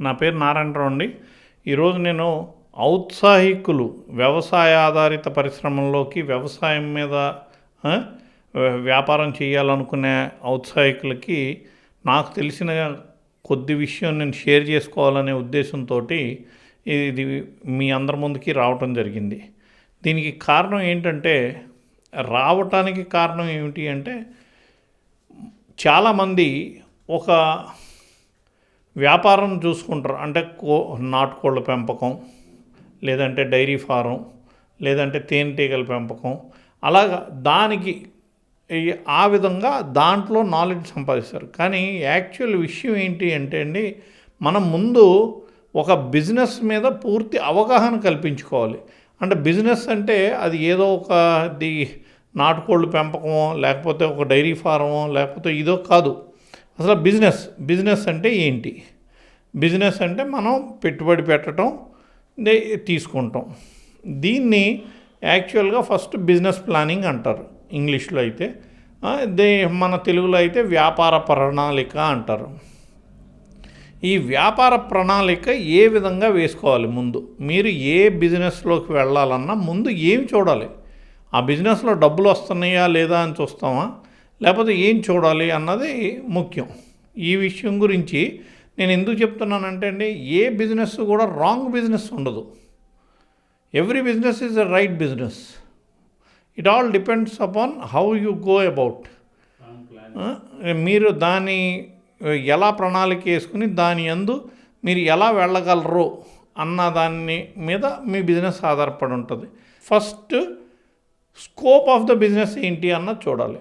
నా పేరు నారాయణరావు అండి. ఈరోజు నేను ఔత్సాహికులు వ్యవసాయ ఆధారిత పరిశ్రమల్లోకి వ్యవసాయం మీద వ్యాపారం చేయాలనుకునే ఔత్సాహికులకి నాకు తెలిసిన కొద్ది విషయం నేను షేర్ చేసుకోవాలనే ఉద్దేశంతో ఇది మీ అందరి ముందుకి రావటం జరిగింది. దీనికి కారణం ఏంటంటే రావటానికి కారణం ఏమిటి అంటే చాలామంది ఒక వ్యాపారం చూసుకుంటారు. అంటే కో నాటుకోళ్ళ పెంపకం లేదంటే డైరీ ఫారం లేదంటే తేనెటీగల పెంపకం. అలాగా దానికి ఆ విధంగా దాంట్లో నాలెడ్జ్ సంపాదిస్తారు. కానీ యాక్చువల్ విషయం ఏంటి అంటే అండి మనం ముందు ఒక బిజినెస్ మీద పూర్తి అవగాహన కల్పించుకోవాలి. అంటే బిజినెస్ అంటే అది ఏదో ఒక ది నాటుకోళ్ళు పెంపకమో లేకపోతే ఒక డైరీ ఫారమో లేకపోతే ఇదో కాదు. అసలు బిజినెస్ బిజినెస్ అంటే ఏంటి? బిజినెస్ అంటే మనం పెట్టుబడి పెట్టడం దే- తీసుకుంటాం. దీన్ని యాక్చువల్గా ఫస్ట్ బిజినెస్ ప్లానింగ్ అంటారు ఇంగ్లీష్లో అయితే. దే మన తెలుగులో అయితే వ్యాపార ప్రణాళిక అంటారు. ఈ వ్యాపార ప్రణాళిక ఏ విధంగా వేసుకోవాలి ముందు? మీరు ఏ బిజినెస్లోకి వెళ్ళాలన్నా ముందు ఏమి చూడాలి? ఆ బిజినెస్లో డబ్బులు వస్తున్నాయా లేదా అని చూస్తామా? లేకపోతే ఏం చూడాలి అన్నది ముఖ్యం. ఈ విషయం గురించి నేను ఎందుకు చెప్తున్నానంటే అండి ఏ బిజినెస్ కూడా రాంగ్ బిజినెస్ ఉండదు. Every business is a right business. It all depends upon how you go about. మీరు దాని ఎలా ప్రణాళిక వేసుకుని దాని యందు మీరు ఎలా వెళ్ళగలరు అన్న దాని మీద మీ బిజినెస్ ఆధారపడి ఉంటుంది. First scope of the business ఏంటి అన్నది చూడాలి.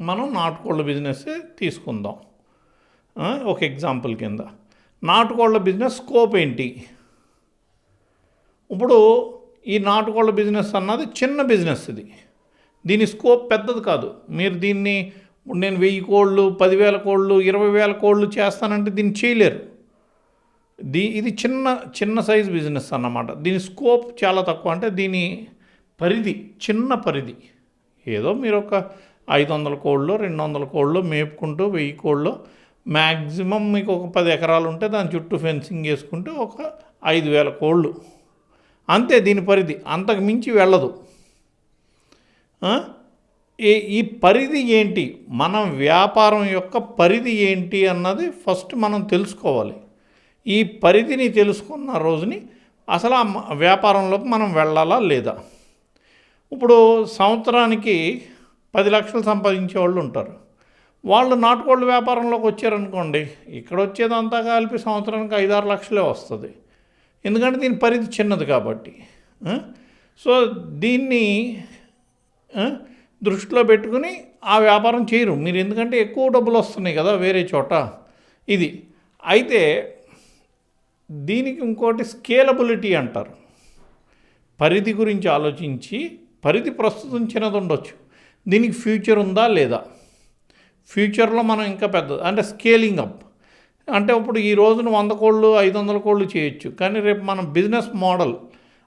మనం నాటుకోళ్ళ బిజినెస్ తీసుకుందాం. ఒక ఎగ్జాంపుల్ కింద. నాటుకోళ్ళ బిజినెస్ స్కోప్ ఏంటి? ఇప్పుడు ఈ నాటుకోళ్ళ బిజినెస్ అన్నది చిన్న బిజినెస్ ఇది. దీని స్కోప్ పెద్దది కాదు. మీరు దీన్ని ఇప్పుడు నేను వెయ్యి కోళ్ళు పదివేల కోళ్ళు ఇరవై వేల కోళ్ళు చేస్తానంటే దీన్ని చేయలేరు. దీ ఇది చిన్న చిన్న సైజ్ బిజినెస్ అన్నమాట. దీని స్కోప్ చాలా తక్కువ. అంటే దీని పరిధి చిన్న పరిధి. ఏదో మీరు ఒక ఐదు వందల కోళ్ళు రెండు వందల కోళ్ళు మేపుకుంటూ వెయ్యి కోళ్ళు. మ్యాక్సిమం మీకు ఒక పది ఎకరాలు ఉంటే దాని చుట్టూ ఫెన్సింగ్ వేసుకుంటే ఒక ఐదు వేల కోళ్ళు. అంతే దీని పరిధి. అంతకు మించి వెళ్ళదు. ఈ ఈ పరిధి ఏంటి? మన వ్యాపారం యొక్క పరిధి ఏంటి అన్నది ఫస్ట్ మనం తెలుసుకోవాలి. ఈ పరిధిని తెలుసుకున్న రోజుని అసలు ఆ వ్యాపారంలోకి మనం వెళ్ళాలా లేదా? ఇప్పుడు సంవత్సరానికి పది లక్షలు సంపాదించే వాళ్ళు ఉంటారు. వాళ్ళు నాటుకోళ్ళ వ్యాపారంలోకి వచ్చారనుకోండి ఇక్కడ వచ్చేదంతా కలిపి సంవత్సరానికి ఐదారు లక్షలే వస్తుంది. ఎందుకంటే దీని పరిధి చిన్నది కాబట్టి. సో దీన్ని దృష్టిలో పెట్టుకుని ఆ వ్యాపారం చేయరు. మీరు ఎందుకంటే ఎక్కువ డబ్బులు వస్తున్నాయి కదా వేరే చోట. ఇది. అయితే దీనికి ఇంకోటి స్కేలబిలిటీ అంటారు. పరిధి గురించి ఆలోచించి పరిధి ప్రస్తుతం చిన్నది ఉండొచ్చు. దీనికి ఫ్యూచర్ ఉందా లేదా? ఫ్యూచర్లో మనం ఇంకా పెద్దది అంటే స్కేలింగ్ అప్. అంటే ఇప్పుడు ఈ రోజున వంద కోళ్ళు ఐదు వందల కోళ్ళు చేయొచ్చు. కానీ రేపు మనం బిజినెస్ మోడల్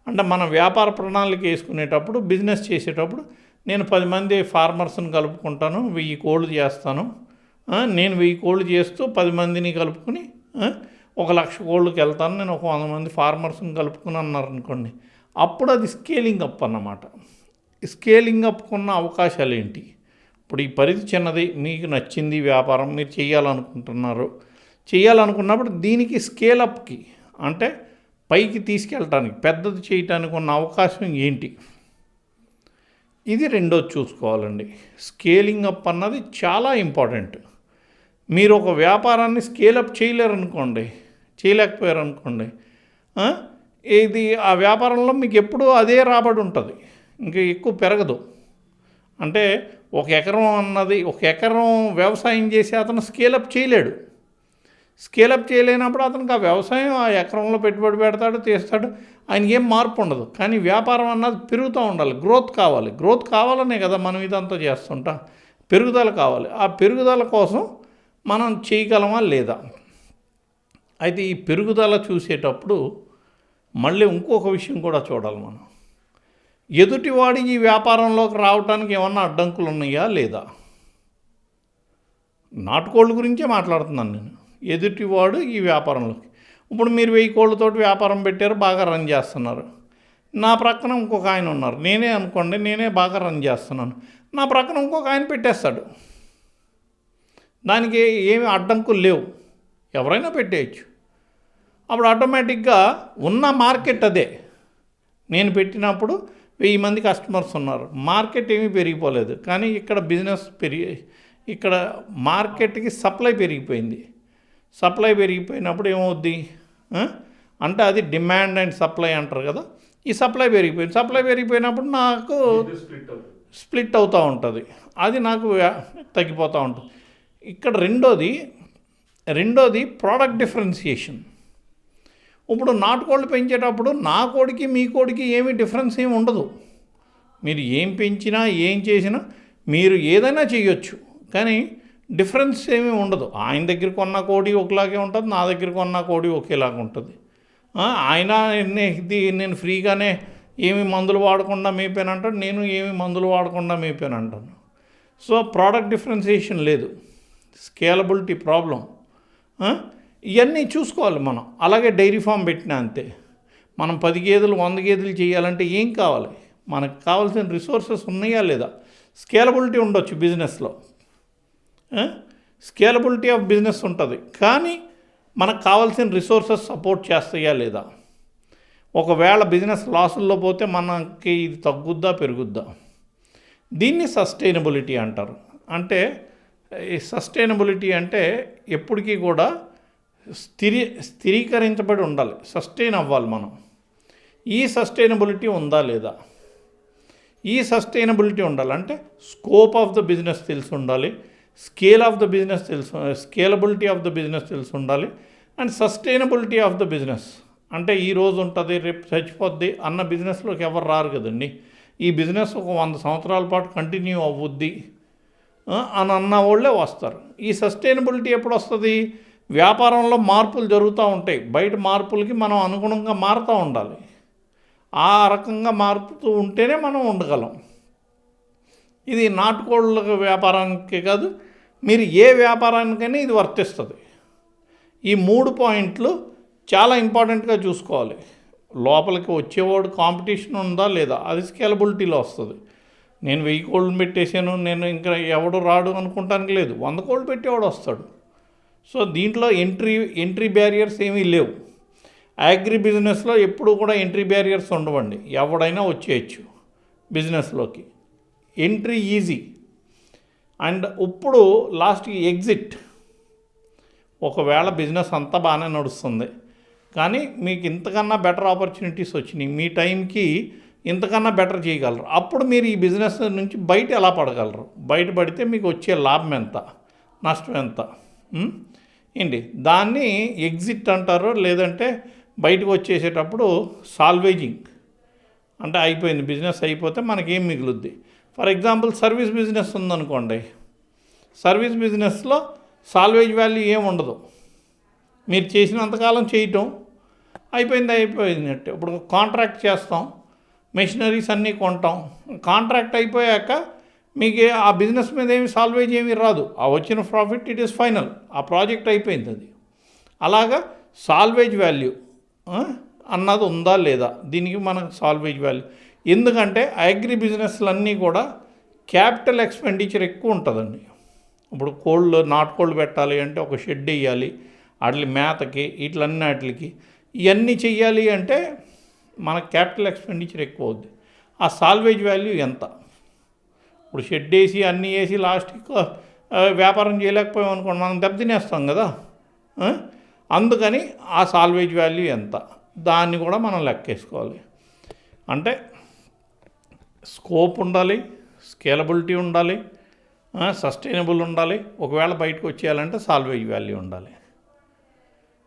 అంటే మన వ్యాపార ప్రణాళిక వేసుకునేటప్పుడు బిజినెస్ చేసేటప్పుడు నేను పది మంది ఫార్మర్స్ని కలుపుకుంటాను వెయ్యి కోళ్ళు చేస్తాను. నేను వెయ్యి కోళ్ళు చేస్తూ పది మందిని కలుపుకుని ఒక లక్ష కోళ్ళకి వెళ్తాను. నేను ఒక వంద మంది ఫార్మర్స్ని కలుపుకుని అన్నారు అనుకోండి అప్పుడు అది స్కేలింగ్ అప్ అన్నమాట. స్కేలింగ్ అప్కున్న అవకాశాలు ఏంటి ఇప్పుడు ఈ పరిధి చిన్నది మీకు నచ్చింది వ్యాపారం మీరు చేయాలనుకుంటున్నారు చేయాలనుకున్నప్పుడు దీనికి స్కేల్ అప్కి అంటే పైకి తీసుకెళ్ళటానికి పెద్దది చేయటానికి ఉన్న అవకాశం ఏంటి? ఇది రెండోది చూసుకోవాలండి. స్కేలింగ్ అప్ అన్నది చాలా ఇంపార్టెంట్. మీరు ఒక వ్యాపారాన్ని స్కేల్ అప్ చేయలేరు అనుకోండి చేయలేకపోయారు అనుకోండి ఇది ఆ వ్యాపారంలో మీకు ఎప్పుడూ అదే రాబడి ఉంటుంది. ఇంకా ఎక్కువ పెరగదు. అంటే ఒక ఎకరం అన్నది ఒక ఎకరం వ్యవసాయం చేసి అతను స్కేలప్ చేయలేడు. స్కేలప్ చేయలేనప్పుడు అతనికి ఆ వ్యవసాయం ఆ ఎకరంలో పెట్టుబడి పెడతాడు తీస్తాడు ఆయనకి ఏం మార్పు ఉండదు. కానీ వ్యాపారం అన్నది పెరుగుతూ ఉండాలి. గ్రోత్ కావాలి. గ్రోత్ కావాలనే కదా మనం ఇదంతా చేస్తుంటాం. పెరుగుదల కావాలి. ఆ పెరుగుదల కోసం మనం చేయగలమా లేదా? అయితే ఈ పెరుగుదల చూసేటప్పుడు మళ్ళీ ఇంకొక విషయం కూడా చూడాలి మనం. ఎదుటివాడి ఈ వ్యాపారంలోకి రావడానికి ఏమన్నా అడ్డంకులు ఉన్నాయా లేదా? నాటుకోళ్ళ గురించే మాట్లాడుతున్నాను నేను. ఎదుటివాడు ఈ వ్యాపారంలోకి. ఇప్పుడు మీరు వెయ్యి కోళ్ళతోటి వ్యాపారం పెట్టారు బాగా రన్ చేస్తున్నారు. నా ప్రక్కన ఇంకొక ఆయన ఉన్నారు. నేనే అనుకోండి నేనే బాగా రన్ చేస్తున్నాను. నా ప్రక్కన ఇంకొక ఆయన పెట్టేస్తాడు. దానికి ఏమి అడ్డంకులు లేవు. ఎవరైనా పెట్టేయచ్చు. అప్పుడు ఆటోమేటిక్గా ఉన్న మార్కెట్ అదే. నేను పెట్టినప్పుడు వెయ్యి మంది కస్టమర్స్ ఉన్నారు. మార్కెట్ ఏమీ పెరిగిపోలేదు. కానీ ఇక్కడ బిజినెస్ పెరిగి ఇక్కడ మార్కెట్కి సప్లై పెరిగిపోయింది. సప్లై పెరిగిపోయినప్పుడు ఏమవుద్ది? అంటే అది డిమాండ్ అండ్ సప్లై అంటారు కదా. ఈ సప్లై పెరిగిపోయింది. సప్లై పెరిగిపోయినప్పుడు నాకు స్ప్లిట్ అవుతూ ఉంటుంది. అది నాకు తగ్గిపోతూ ఉంటుంది. ఇక్కడ రెండోది రెండోది ప్రోడక్ట్ డిఫరెన్సియేషన్ ఇప్పుడు నాటుకోళ్ళు పెంచేటప్పుడు నా కోడికి మీ కోడికి ఏమీ డిఫరెన్స్ ఏమి ఉండదు. మీరు ఏం పెంచినా ఏం చేసినా మీరు ఏదైనా చేయొచ్చు కానీ డిఫరెన్స్ ఏమీ ఉండదు. ఆయన దగ్గర కొన్న కోడి ఒకలాగే ఉంటుంది నా దగ్గర కొన్న కోడి ఒకేలాగా ఉంటుంది. ఆయన నేను ఫ్రీగానే ఏమి మందులు వాడకుండా మేపానంటాడు నేను ఏమి మందులు వాడకుండా మేపానంటాను సో ప్రోడక్ట్ డిఫరెన్సియేషన్ లేదు. స్కేలబిలిటీ ప్రాబ్లం ఇవన్నీ చూసుకోవాలి మనం. అలాగే డైరీ ఫామ్ పెట్టినా అంతే. మనం పది గేదెలు వంద గేదెలు చేయాలంటే ఏం కావాలి? మనకు కావాల్సిన రిసోర్సెస్ ఉన్నాయా లేదా? స్కేలబిలిటీ ఉండొచ్చు బిజినెస్లో. స్కేలబిలిటీ ఆఫ్ బిజినెస్ ఉంటుంది. కానీ మనకు కావాల్సిన రిసోర్సెస్ సపోర్ట్ చేస్తాయా లేదా? ఒకవేళ బిజినెస్ లాసుల్లో పోతే మనకి ఇది తగ్గుద్దా పెరుగుద్దా? దీన్ని సస్టైనబిలిటీ అంటారు. అంటే సస్టైనబిలిటీ అంటే ఎప్పటికీ కూడా స్థిరీ స్థిరీకరించబడి ఉండాలి. సస్టైన్ అవ్వాలి మనం. ఈ సస్టైనబిలిటీ ఉందా లేదా? ఈ సస్టైనబిలిటీ ఉండాలి. అంటే స్కోప్ ఆఫ్ ద బిజినెస్ తెలిసి ఉండాలి. స్కేల్ ఆఫ్ ద బిజినెస్ తెలుసు స్కేలబిలిటీ ఆఫ్ ద బిజినెస్ తెలిసి ఉండాలి. And sustainability of the business అంటే ఈ రోజు ఉంటుంది రేపు చచ్చిపోద్ది అన్న బిజినెస్లోకి ఎవరు రారు కదండి? ఈ బిజినెస్ ఒక వంద సంవత్సరాల పాటు కంటిన్యూ అవ్వుద్ది అని అన్న వాళ్ళే వస్తారు. ఈ సస్టైనబిలిటీ ఎప్పుడు వస్తుంది? వ్యాపారంలో మార్పులు జరుగుతూ ఉంటాయి. బయట మార్పులకి మనం అనుగుణంగా మారుతూ ఉండాలి. ఆ రకంగా మారుతూ ఉంటేనే మనం ఉండగలం. ఇది నాటుకోళ్ళ వ్యాపారానికి కాదు మీరు ఏ వ్యాపారానికైనా ఇది వర్తిస్తుంది. ఈ మూడు పాయింట్లు చాలా ఇంపార్టెంట్గా చూసుకోవాలి. లోపలికి వచ్చేవాడు కాంపిటీషన్ ఉందా లేదా? అది స్కేలబిలిటీలో వస్తుంది. నేను వెయ్యి కోళ్ళు పెట్టేశాను నేను ఇంకా ఎవడు రాడు అనుకుంటానికి లేదు. వంద కోళ్ళు పెట్టేవాడు వస్తాడు. సో దీంట్లో ఎంట్రీ ఎంట్రీ బ్యారియర్స్ ఏమీ లేవు. అగ్రి బిజినెస్లో ఎప్పుడు కూడా ఎంట్రీ బ్యారియర్స్ ఉండవండి. ఎవడైనా వచ్చేయచ్చు బిజినెస్లోకి. ఎంట్రీ ఈజీ అండ్ ఇప్పుడు లాస్ట్కి ఎగ్జిట్ ఒకవేళ బిజినెస్ అంతా బాగానే నడుస్తుంది. కానీ మీకు ఇంతకన్నా బెటర్ ఆపర్చునిటీస్ వచ్చినాయి. మీ టైంకి ఇంతకన్నా బెటర్ చేయగలరు. అప్పుడు మీరు ఈ బిజినెస్ నుంచి బయట ఎలా పడగలరు? బయట పడితే మీకు వచ్చే లాభం ఎంత? నష్టం ఎంత? ఏంటి? దాన్ని ఎగ్జిట్ అంటారు లేదంటే బయటకు వచ్చేసేటప్పుడు సాల్వేజింగ్. అంటే అయిపోయింది బిజినెస్ అయిపోతే మనకేం మిగులుద్ది? ఫర్ ఎగ్జాంపుల్ సర్వీస్ బిజినెస్ ఉందనుకోండి. సర్వీస్ బిజినెస్లో సాల్వేజ్ వాల్యూ ఏం ఉండదు. మీరు చేసినంతకాలం చేయటం. అయిపోయింది అయిపోయిందంటే ఇప్పుడు కాంట్రాక్ట్ చేస్తాం. మెషినరీస్ అన్నీ కొంటాం. కాంట్రాక్ట్ అయిపోయాక మీకు ఆ బిజినెస్ మీద ఏమి సాల్వేజ్ ఏమీ రాదు. ఆ వచ్చిన ప్రాఫిట్ ఇట్ ఈస్ ఫైనల్ ఆ ప్రాజెక్ట్ అయిపోయింది అది. అలాగా సాల్వేజ్ వాల్యూ అన్నది ఉందా లేదా? దీనికి మనకు సాల్వేజ్ వాల్యూ ఎందుకంటే అగ్రి బిజినెస్లన్నీ కూడా క్యాపిటల్ ఎక్స్పెండిచర్ ఎక్కువ ఉంటుందండి. ఇప్పుడు కోళ్ళు నాటు కోళ్ళు పెట్టాలి అంటే ఒక షెడ్ వేయాలి వాటి మేతకి వీటిలన్నీ వాటికి ఇవన్నీ చెయ్యాలి అంటే మన క్యాపిటల్ ఎక్స్పెండిచర్ ఎక్కువ అవుద్ది. ఆ సాల్వేజ్ వాల్యూ ఎంత? ఇప్పుడు షెడ్ వేసి అన్నీ వేసి లాస్ట్కి వ్యాపారం చేయలేకపోయాం అనుకోండి మనం దెబ్బతినేస్తాం కదా. అందుకని ఆ సాల్వేజ్ వాల్యూ ఎంత? దాన్ని కూడా మనం లెక్కేసుకోవాలి. అంటే స్కోప్ ఉండాలి స్కేలబిలిటీ ఉండాలి సస్టైనబుల్ ఉండాలి ఒకవేళ బయటకు వచ్చేయాలంటే సాల్వేజ్ వాల్యూ ఉండాలి.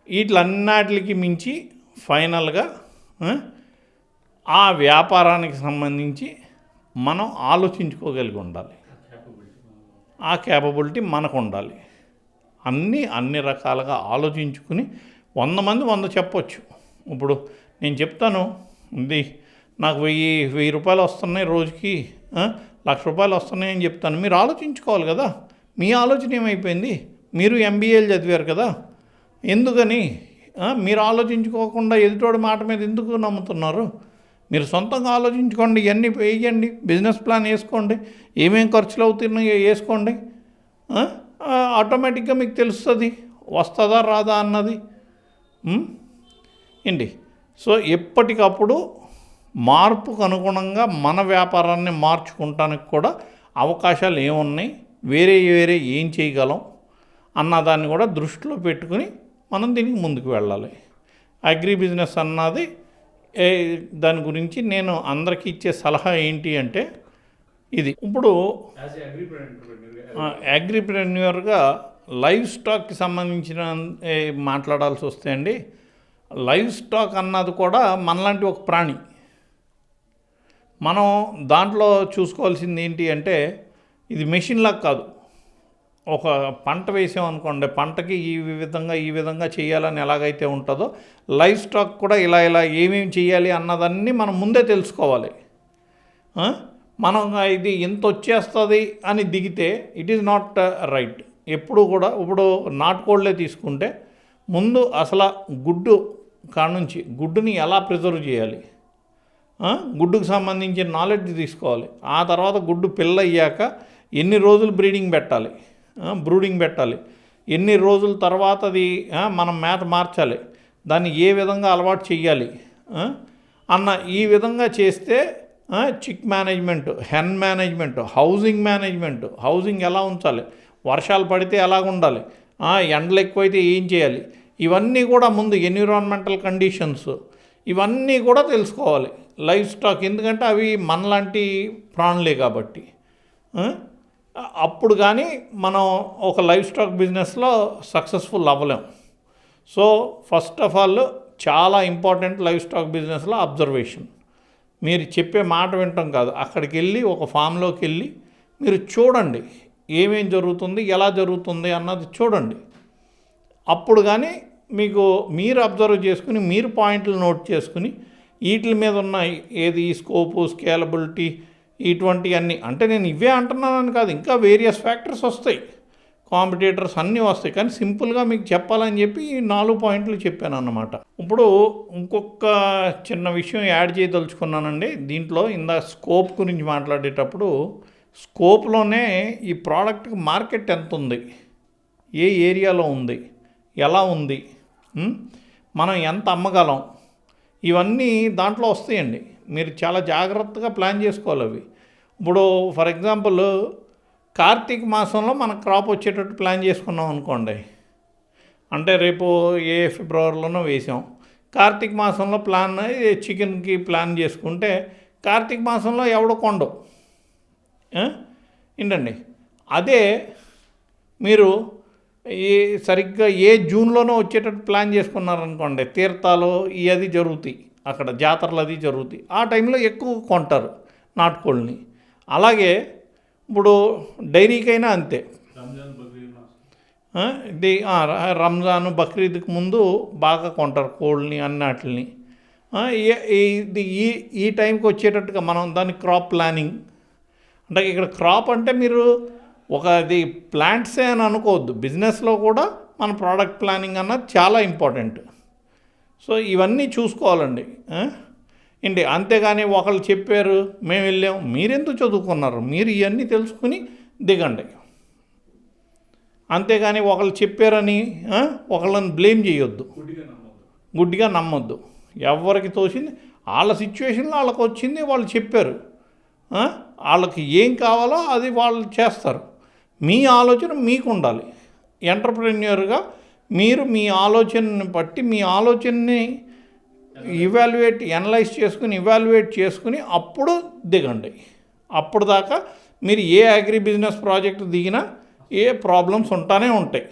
వీటిలన్నిటికి మించి ఫైనల్గా ఆ వ్యాపారానికి సంబంధించి మనం ఆలోచించుకోగలిగి ఉండాలి. ఆ క్యాపబిలిటీ మనకు ఉండాలి. అన్నీ అన్ని రకాలుగా ఆలోచించుకుని వంద మంది వంద చెప్పొచ్చు. ఇప్పుడు నేను చెప్తాను ఇది నాకు వెయ్యి వెయ్యి రూపాయలు వస్తున్నాయి రోజుకి లక్ష రూపాయలు వస్తున్నాయని చెప్తాను. మీరు ఆలోచించుకోవాలి కదా. మీ ఆలోచన ఏమైపోయింది? మీరు ఎంబీఏలు చదివారు కదా. ఎందుకని? మీరు ఆలోచించుకోకుండా ఎదుటోడి మాట మీద ఎందుకు నమ్ముతున్నారు? మీరు సొంతంగా ఆలోచించుకోండి ఇవన్నీ వేయండి బిజినెస్ ప్లాన్ వేసుకోండి ఏమేం ఖర్చులు అవుతున్నాయో వేసుకోండి. ఆటోమేటిక్గా మీకు తెలుస్తుంది వస్తుందా రాదా అన్నది. ఏంటి? సో ఎప్పటికప్పుడు మార్పుకు అనుగుణంగా మన వ్యాపారాన్ని మార్చుకుంటానికి కూడా అవకాశాలు ఏమున్నాయి వేరే వేరే ఏం చేయగలం అన్నదాన్ని కూడా దృష్టిలో పెట్టుకుని మనం దీనికి ముందుకు వెళ్ళాలి. అగ్రి బిజినెస్ అన్నది దాని గురించి నేను అందరికీ ఇచ్చే సలహా ఏంటి అంటే ఇది. ఇప్పుడు అగ్రిప్రెన్యూర్గా లైవ్ స్టాక్కి సంబంధించిన మాట్లాడాల్సి వస్తే అండి లైవ్ స్టాక్ అన్నది కూడా మనలాంటి ఒక ప్రాణి. మనం దాంట్లో చూసుకోవాల్సింది ఏంటి అంటే ఇది మెషిన్ లాగా కాదు. ఒక పంట వేసామనుకోండి పంటకి ఈ విధంగా ఈ విధంగా చేయాలని ఎలాగైతే ఉంటుందో లైవ్ స్టాక్ కూడా ఇలా ఇలా ఏమేమి చేయాలి అన్నదన్నీ మనం ముందే తెలుసుకోవాలి. మనం ఇది ఇంత వచ్చేస్తుంది అని దిగితే ఇట్ ఈజ్ నాట్ రైట్ ఎప్పుడు కూడా ఇప్పుడు నాటుకోళ్ళే తీసుకుంటే ముందు అసలు గుడ్డు కానుంచి గుడ్డుని ఎలా ప్రిజర్వ్ చేయాలి? గుడ్డుకు సంబంధించిన నాలెడ్జ్ తీసుకోవాలి. ఆ తర్వాత గుడ్డు పిల్ల అయ్యాక ఎన్ని రోజులు బ్రీడింగ్ పెట్టాలి? బ్రూడింగ్ పెట్టాలి. ఎన్ని రోజుల తర్వాత అది మనం మేత మార్చాలి. దాన్ని ఏ విధంగా అలవాటు చేయాలి అన్న ఈ విధంగా చేస్తే chick management hen management housing management housing ఎలా ఉంచాలి వర్షాలు పడితే ఎలాగ ఉండాలి ఎండలు ఎక్కువైతే ఏం చేయాలి ఇవన్నీ కూడా ముందు ఎన్విరాన్మెంటల్ కండిషన్స్ ఇవన్నీ కూడా తెలుసుకోవాలి. లైఫ్ స్టాక్ ఎందుకంటే అవి మనలాంటి ప్రాణులే కాబట్టి అప్పుడు కానీ మనం ఒక లైఫ్ స్టాక్ బిజినెస్లో సక్సెస్ఫుల్ అవ్వలేం. సో ఫస్ట్ ఆఫ్ ఆల్ చాలా ఇంపార్టెంట్ లైఫ్ స్టాక్ బిజినెస్లో అబ్జర్వేషన్. మీరు చెప్పే మాట వింటాం కాదు. అక్కడికి వెళ్ళి ఒక ఫామ్లోకి వెళ్ళి మీరు చూడండి ఏమేం జరుగుతుంది ఎలా జరుగుతుంది అన్నది చూడండి. అప్పుడు కానీ మీకు మీరు అబ్జర్వ్ చేసుకుని మీరు పాయింట్లు నోట్ చేసుకుని వీటి మీద ఉన్న ఏది స్కోపు స్కేలబిలిటీ ఇటువంటివన్నీ అంటే నేను ఇవే అంటున్నానని కాదు ఇంకా వేరియస్ ఫ్యాక్టర్స్ వస్తాయి. కాంపిటేటర్స్ అన్నీ వస్తాయి. కానీ సింపుల్గా మీకు చెప్పాలని చెప్పి నాలుగు పాయింట్లు చెప్పాను అన్నమాట ఇప్పుడు ఇంకొక చిన్న విషయం యాడ్ చేయదలుచుకున్నానండి. దీంట్లో ఇందా స్కోప్ గురించి మాట్లాడేటప్పుడు స్కోప్లోనే ఈ ప్రోడక్ట్కి మార్కెట్ ఎంత ఉంది ఏ ఏరియాలో ఉంది? ఎలా ఉంది? మనం ఎంత అమ్మగలం? ఇవన్నీ దాంట్లో వస్తాయండి. మీరు చాలా జాగ్రత్తగా ప్లాన్ చేసుకోవాలి అవి. ఇప్పుడు ఫర్ ఎగ్జాంపుల్ కార్తీక మాసంలో మన క్రాప్ వచ్చేటట్టు ప్లాన్ చేసుకున్నాం అనుకోండి. అంటే రేపు ఏ ఫిబ్రవరిలోనో వేసాం. కార్తీక మాసంలో ప్లాన్ చికెన్కి ప్లాన్ చేసుకుంటే కార్తీక మాసంలో ఎవడో కొండవు ఏంటండి? అదే మీరు ఈ సరిగ్గా ఏ జూన్లోనో వచ్చేటట్టు ప్లాన్ చేసుకున్నారనుకోండి తీర్థాలు ఈ అది జరుగుతాయి. అక్కడ జాతరలు అది జరుగుతాయి. ఆ టైంలో ఎక్కువ కొంటారు నాటుకోళ్ళని. అలాగే ఇప్పుడు డైరీకైనా అంతే. ఇది రంజాన్ బక్రీద్కి ముందు బాగా కొంటారు కోళ్ళని అన్నిటిని ఇది ఈ ఈ టైంకి వచ్చేటట్టుగా మనం దాని క్రాప్ ప్లానింగ్. అంటే ఇక్కడ క్రాప్ అంటే మీరు ఒక అది ప్లాంట్సే అని అనుకోవద్దు. బిజినెస్లో కూడా మన ప్రోడక్ట్ ప్లానింగ్ అన్నది చాలా ఇంపార్టెంట్. సో ఇవన్నీ చూసుకోవాలండి? ఏంటి అంతేగాని ఒకళ్ళు చెప్పారు మేము వెళ్ళాం మీరెందుకు చదువుకున్నారు? మీరు ఇవన్నీ తెలుసుకుని దిగండి. అంతేగాని ఒకళ్ళు చెప్పారని ఒకళ్ళని బ్లేమ్ చేయొద్దు. గుడ్డిగా నమ్మొద్దు. ఎవరికి తోచింది? వాళ్ళ సిచ్యువేషన్లో వాళ్ళకి వచ్చింది వాళ్ళు చెప్పారు? వాళ్ళకి ఏం కావాలో అది వాళ్ళు చేస్తారు. మీ ఆలోచన మీకు ఉండాలి ఎంటర్ప్రెన్యూర్గా మీరు మీ ఆలోచనని బట్టి మీ ఆలోచనని ఇవాల్యుయేట్ ఎనలైజ్ చేసుకుని ఇవాల్యుయేట్ చేసుకుని అప్పుడు దిగండి. అప్పుడు దాకా మీరు ఏ అగ్రి బిజినెస్ ప్రాజెక్ట్ దిగినా ఏ ప్రాబ్లమ్స్ ఉంటానే ఉంటాయి.